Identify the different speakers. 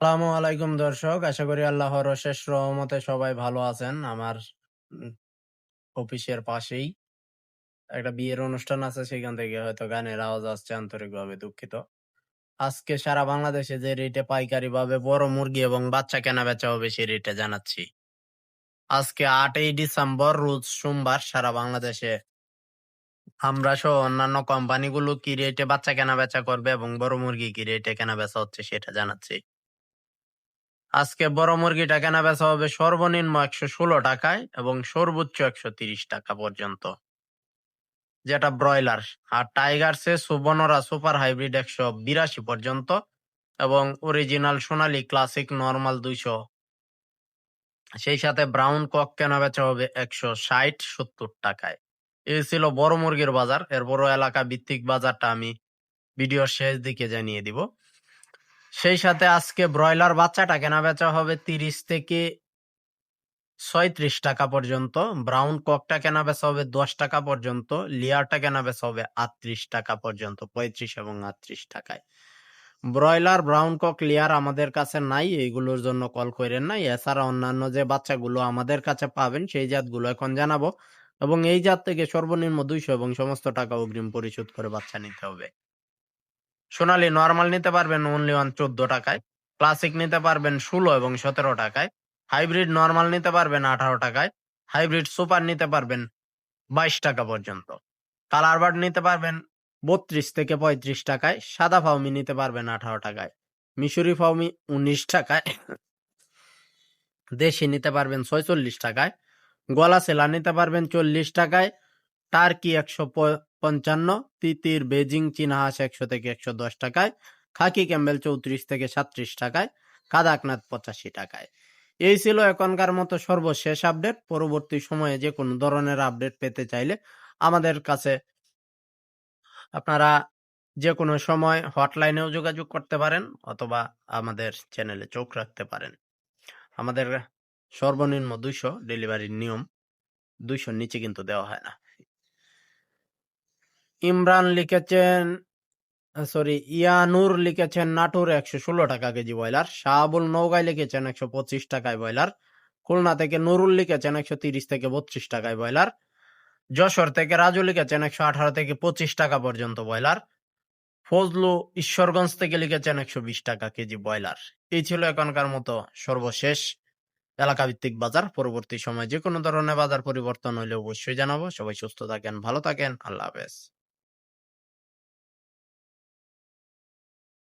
Speaker 1: আসসালামু আলাইকুম দর্শক, আশা করি আল্লাহর অশেষ রহমতে সবাই ভালো আছেন। আমার অফিসের পাশেই একটা বিয়ের অনুষ্ঠান আছে, সেখান থেকে হয়তো গানের আওয়াজ আসছে আন্তরিকভাবে দুঃখিত। আজকে সারা বাংলাদেশে যে রেটে পাইকারি ভাবে বড় মুরগি এবং বাচ্চা কেনা বেচা হবে সেই রেটে জানাচ্ছি। আজকে আটই ডিসেম্বর, রোজ সোমবার সারা বাংলাদেশে আমরা সহ অন্যান্য কোম্পানিগুলো কি রেটে বাচ্চা কেনা বেচা করবে এবং বড় মুরগি কি রেটে কেনা বেচা হচ্ছে সেটা জানাচ্ছি। আজকে বড় মুরগিটা কেনা বেচা হবে সর্বনিম্ন একশো ষোলো টাকায় এবং সর্বোচ্চ একশো তিরিশ টাকা পর্যন্ত। যেটা ব্রয়লার আর টাইগারসে সুবর্ণরা সুপার হাইব্রিড একশো বিরাশি পর্যন্ত এবং অরিজিনাল সোনালী ক্লাসিক নর্মাল দুইশো। সেই সাথে ব্রাউন কক কেনা বেচা হবে একশো ষাট সত্তর টাকায়। এই ছিল বড় মুরগির বাজার। এর বড় এলাকা ভিত্তিক বাজারটা আমি ভিডিওর শেষ দিকে জানিয়ে দিব। সেই সাথে আজকে ব্রয়লার বাচ্চাটা কেনা বেচা হবে তিরিশ থেকে ছয়ত্রিশ টাকা পর্যন্ত, ব্রাউন ককটা কেনা বেচা হবে দশ টাকা পর্যন্ত, লিয়ারটা কেনা বেচা হবে আটত্রিশ টাকা পর্যন্ত, পঁয়ত্রিশ এবং আটত্রিশ টাকায়। ব্রয়লার, ব্রাউন কক লিয়ার আমাদের কাছে নাই এইগুলোর জন্য কল করেন নাই। এছাড়া অন্যান্য যে বাচ্চাগুলো আমাদের কাছে পাবেন, সেই জাতগুলো এখন জানাব এবং এই জাত থেকে সর্বনিম্ন দুইশো এবং সমস্ত টাকা অগ্রিম পরিশোধ করে বাচ্চা নিতে হবে। সোনালী নর্মাল নিতে পারবেন অনলি ওয়ান চোদ্দ টাকায় ক্লাসিক নিতে পারবেন ষোলো এবং সতেরো টাকায় হাইব্রিড নর্মাল নিতে পারবেন আঠারো টাকায় হাইব্রিড সুপার নিতে পারবেন বাইশ টাকা পর্যন্ত। কালার বার্ড নিতে পারবেন বত্রিশ থেকে পঁয়ত্রিশ টাকায়, সাদা ফাউমি নিতে পারবেন আঠারো টাকায়, মিশরি ফাউমি উনিশ টাকায়, দেশি নিতে পারবেন ছয়চল্লিশ টাকায় গলা সেলা নিতে পারবেন চল্লিশ টাকায়, টার্কি একশো পঞ্চান্ন, তিতির বেজিং চীনা হাঁস একশো থেকে একশো দশ টাকায়, খাকি ক্যাম্বেল চৌত্রিশ থেকে সাত্রিশ টাকায়, কাদাকনাথ পঁচাশি টাকায়। এই ছিল এখনকার মতো সর্বশেষ আপডেট। পরবর্তী সময়ে যে কোনো ধরনের আপডেট পেতে চাইলে আমাদের কাছে আপনারা যে কোনো সময় হটলাইনেও যোগাযোগ করতে পারেন অথবা আমাদের চ্যানেলে চোখ রাখতে পারেন। আমাদের সর্বনিম্ন দুইশো ডেলিভারির নিয়ম দুইশোর নিচে কিন্তু দেওয়া হয় না। ইমরান লিখেছেন সরি ইয়ানুর লিখেছেন নাটুর একশো ষোলো টাকা কেজি ব্রয়লার, শাহাবুল নৌগাই লিখেছেন একশো পঁচিশ টাকায় ব্রয়লার, খুলনা থেকে নুরুল লিখেছেন একশো তিরিশ থেকে বত্রিশ টাকায় ব্রয়লার, যশোর থেকে রাজু লিখেছেন একশো আঠারো থেকে পঁচিশ টাকা পর্যন্ত ব্রয়লার, ফজলু ঈশ্বরগঞ্জ থেকে লিখেছেন একশো বিশ টাকা কেজি ব্রয়লার। এই ছিল এখনকার মতো সর্বশেষ এলাকা ভিত্তিক বাজার। পরবর্তী সময় যে কোনো ধরনের বাজার পরিবর্তন হলে অবশ্যই জানাব। সবাই সুস্থ থাকেন, ভালো থাকেন। আল্লাহ হাফেজ।